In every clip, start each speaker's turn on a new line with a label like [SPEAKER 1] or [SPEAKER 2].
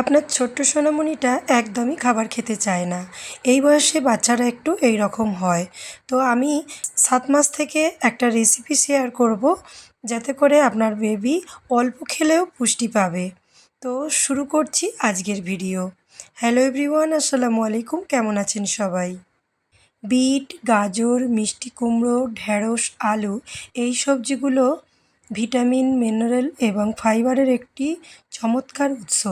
[SPEAKER 1] আপনার ছোট্ট সোনামণিটা একদমই খাবার খেতে চায় না। এই বয়সে বাচ্চারা একটু এই রকম হয়। তো আমি সাত মাস থেকে একটা রেসিপি শেয়ার করব, যাতে করে আপনার বেবি অল্প খেলেও পুষ্টি পাবে। তো শুরু করছি আজকের ভিডিও হ্যালো এভরিওয়ান আসসালামু আলাইকুম, কেমন আছেন সবাই? বিট, গাজর, মিষ্টি কুমড়ো ঢ্যাঁড়স আলু এই সবজিগুলো ভিটামিন মিনারেল এবং ফাইবারের একটি চমৎকার উৎস।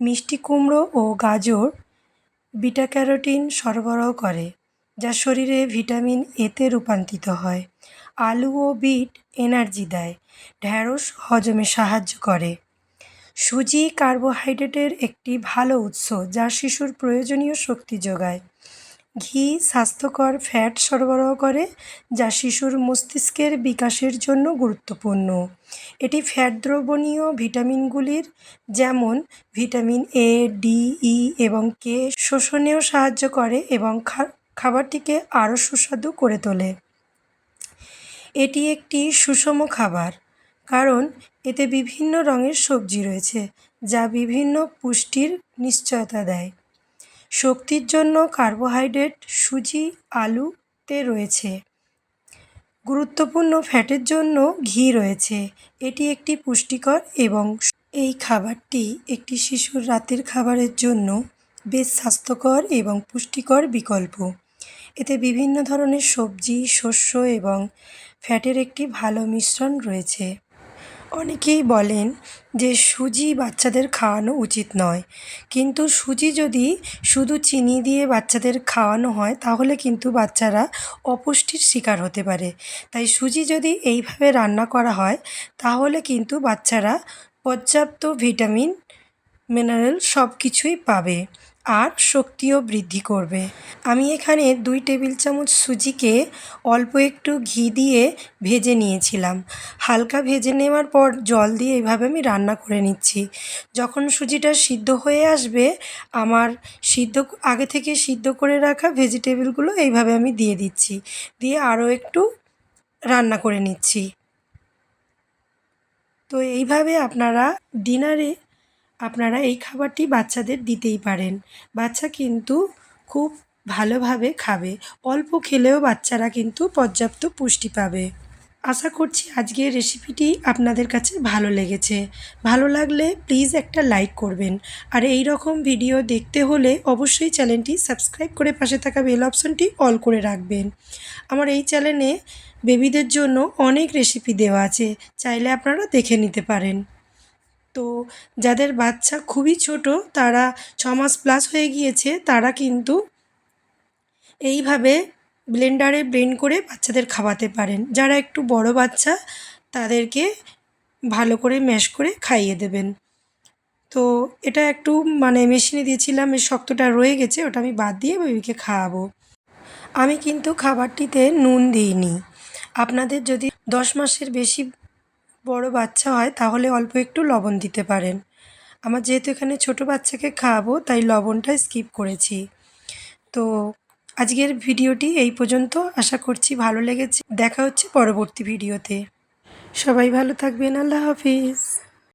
[SPEAKER 1] মিষ্টি কুমড়ো ও গাজর, বিটা ক্যারোটিন সরবরাহ করে, যা শরীরে ভিটামিন এতে রূপান্তরিত হয়। আলু ও বিট এনার্জি দেয়, ঢ্যাঁড়স হজমে সাহায্য করে। সুজি কার্বোহাইড্রেটের একটি ভালো উৎস যা শিশুর প্রয়োজনীয় শক্তি যোগায়। ঘি, স্বাস্থ্যকর ফ্যাট সরবরাহ করে, যা শিশুর মস্তিষ্কের বিকাশের জন্য গুরুত্বপূর্ণ। এটি ফ্যাট দ্রবণীয় ভিটামিনগুলির, যেমন ভিটামিন এ ডি ই এবং কে শোষণেও সাহায্য করে এবং খাবারটিকে আরও সুস্বাদু করে তোলে। এটি একটি সুষম খাবার, কারণ এতে বিভিন্ন রঙের সবজি রয়েছে, যা বিভিন্ন পুষ্টির নিশ্চয়তা দেয়। শক্তির জন্য কার্বোহাইড্রেট, সুজি আলুতে রয়েছে। গুরুত্বপূর্ণ ফ্যাটের জন্য ঘি রয়েছে। এটি একটি পুষ্টিকর এবং এই খাবারটি একটি শিশুর রাতের খাবারের জন্য বেশ স্বাস্থ্যকর এবং পুষ্টিকর বিকল্প। এতে বিভিন্ন ধরনের সবজি, শস্য এবং ফ্যাটের একটি ভালো মিশ্রণ রয়েছে। অনেকেই বলেন যে সুজি বাচ্চাদের খাওয়ানো উচিত নয়। কিন্তু সুজি যদি শুধু চিনি দিয়ে বাচ্চাদের খাওয়ানো হয়, তাহলে কিন্তু বাচ্চারা অপুষ্টির শিকার হতে পারে। তাই সুজি যদি এইভাবে রান্না করা হয়, তাহলে কিন্তু বাচ্চারা পর্যাপ্ত ভিটামিন, মিনারেল সব কিছুই পাবে। আর শক্তিও বৃদ্ধি করবে। আমি এখানে দুই টেবিল চামচ সুজিকে অল্প একটু ঘি দিয়ে ভেজে নিয়েছিলাম। হালকা ভেজে নেওয়ার পর জল দিয়ে এভাবে আমি রান্না করে নিচ্ছি। যখন সুজিটা সিদ্ধ হয়ে আসবে, আমার সিদ্ধ আগে থেকে সিদ্ধ করে রাখা ভেজিটেবিলগুলো এইভাবে আমি দিয়ে দিচ্ছি। দিয়ে আরও একটু রান্না করে নিচ্ছি। তো এইভাবে আপনারা ডিনারে আপনারা এই খাবারটি বাচ্চাদের দিতেই পারেন। বাচ্চা কিন্তু খুব ভালোভাবে খাবে। অল্প খেলেও বাচ্চারা কিন্তু পর্যাপ্ত পুষ্টি পাবে। আশা করছি আজকের রেসিপিটি আপনাদের কাছে ভালো লেগেছে। ভালো লাগলে প্লিজ একটা লাইক করবেন। আর এই রকম ভিডিও দেখতে হলে অবশ্যই চ্যানেলটি সাবস্ক্রাইব করে পাশে থাকা বেল অপশনটি অল করে রাখবেন। আমার এই চ্যানেলে বেবিদের জন্য অনেক রেসিপি দেওয়া আছে। চাইলে আপনারা দেখে নিতে পারেন। তো যাদের বাচ্চা খুবই ছোট, তারা ছ মাস প্লাস হয়ে গিয়েছে, তারা কিন্তু এইভাবে ব্লেন্ডারে ব্লেন্ড করে বাচ্চাদের খাওয়াতে পারেন। যারা একটু বড় বাচ্চা, তাদেরকে ভালো করে ম্যাশ করে খাইয়ে দেবেন। তো এটা একটু মানে মেশিনে দিয়েছিলাম, এই শক্তটা রয়ে গেছে, ওটা আমি বাদ দিয়ে বেবিকে খাওয়াবো। আমি কিন্তু খাবারটিতে নুন দিইনি। আপনাদের যদি দশ মাসের বেশি বড় বাচ্চা হয়, তাহলে অল্প একটু লবণ দিতে পারেন। আমার যেহেতু এখানে ছোট বাচ্চাকে খাওয়াবো, তাই লবণটা স্কিপ করেছি। তো আজকের ভিডিওটি এই পর্যন্ত। আশা করছি ভালো লেগেছে। দেখা হচ্ছে পরবর্তী ভিডিওতে। সবাই ভালো থাকবেন। আল্লাহ হাফিজ।